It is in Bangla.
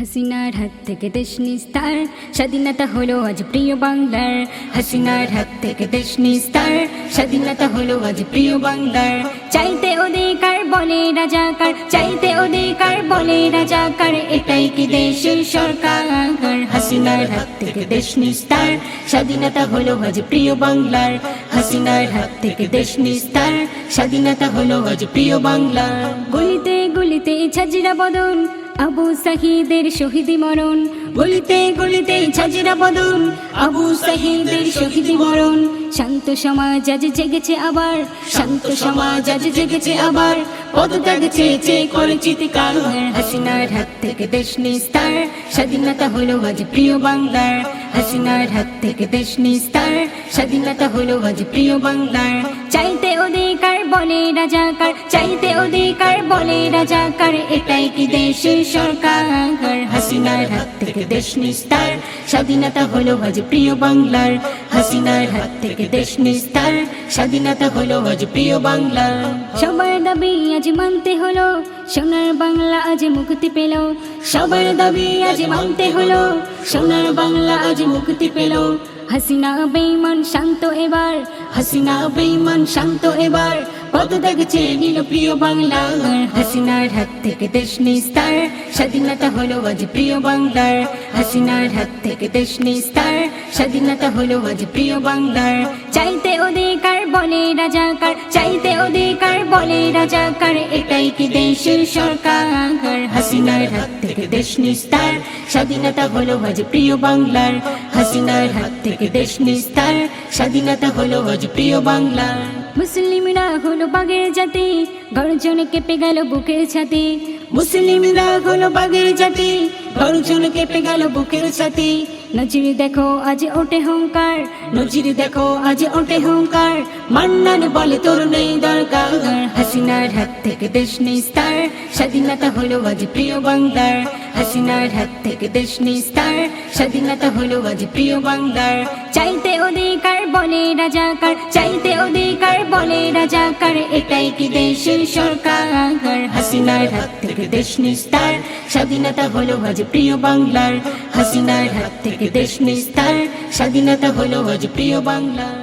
হাসিনার হাত থেকে দেশ নিস্তার। স্বাধীনতা হলো আজ প্রিয় বাংলার। হাসিনার হাত থেকে দেশ নিস্তার। স্বাধীনতা হলো আজ প্রিয় বাংলার। চাইতে অধিকার বলে রাজাকার। চাইতে অধিকার বলে রাজাকার। এটাই কি দেশের সরকার? হাসিনার হাত থেকে দেশ নিস্তার। স্বাধীনতা হলো আজ প্রিয় বাংলার। হাসিনার হাত থেকে দেশ নিস্তার। স্বাধীনতা হলো আজ প্রিয় বাংলার। গলিতে গলিতে ছাজিরা বদন। আবু সাহিদের শহীদি মরণ। গলিতে গলিতে ছাজিরা বদন। আবু সাহিদের শহীদি মরণ। শান্ত সমাজ আজ জেগেছে আবার। শান্ত সমাজ আজ জেগেছে আবার। পদত্যাগ চেয়েছে করে চিৎকার। হাসিনার হাত থেকে দেশ নিস্তার। স্বাধীনতা হলো আজ প্রিয় বাংলার। হাসিনার হাত থেকে দেশ নিস্তার। স্বাধীনতা হলো আজ প্রিয় বাংলার। চাইতে অধিকার বলে রাজাকার, চাইতে অধিকার বলে রাজাকার, এটাই কি দেশের সরকার? হাসিনার হাত থেকে দেশ নিস্তার, স্বাধীনতা হলো আজ প্রিয় বাংলার। হাসিনার হাত থেকে দেশ নিস্তার, স্বাধীনতা হলো আজ প্রিয় বাংলা সবার দাবি আজ মানতে হলো, সোনার বাংলা আজ মুক্তি পেল। সবার দাবি আজ মানতে হলো, সোনার বাংলা আজ মুক্তি পেল। হাসিনা বেঈমান শান্ত এবার, হাসিনা বেঈমান শান্ত এবার। কত দেখছে নীল প্রিয় বাংলা হাসিনার হাত থেকে দেশ নিস্তার। স্বাধীনতা হলো আজ প্রিয় বাংলার। হাসিনার হাত থেকে দেশ নিস্তার। স্বাধীনতা হলো আজ প্রিয় বাংলার। চাইতে অধিকার বলে রাজাকার। চাইতে অধিকার বলে রাজাকার। এটাই কি দেশের সরকার? হাসিনার হাত থেকে দেশ নিস্তার। স্বাধীনতা হলো আজ প্রিয় বাংলার। হাসিনার হাত থেকে দেশ নিস্তার। স্বাধীনতা হলো আজ প্রিয় বাংলার। মুসলিমরা হলো বাগের জাতি, গর্জনে কেঁপে গেল বুকের ছাতি। মুসলিমরা হলো বাগের জাতি, গর্জনে কেঁপে গেল বুকের ছাতি। নজির দেখো আজ ওঠে হংকার নজির দেখো আজ ওঠে হংকার মান্নান বলে তোর নেই দরকার, হাসিনার হাত থেকে দেশ নিস্তার স্বাধীনতা হলো আজ প্রিয় বাংলার। হাসিনার হাত থেকে দেশ নিস্তার। স্বাধীনতা হলো আজ প্রিয় বাংলার। চাইতে অধিকার বলে রাজাকার, চাইতে অধিকার বলে রাজাকার, এটাই কি দেশের সরকার? হাসিনার হাত থেকে দেশ নিস্তার। স্বাধীনতা হলো আজ প্রিয় বাংলার। হাসিনার হাত থেকে দেশ নিস্তার। স্বাধীনতা হলো আজ প্রিয় বাংলা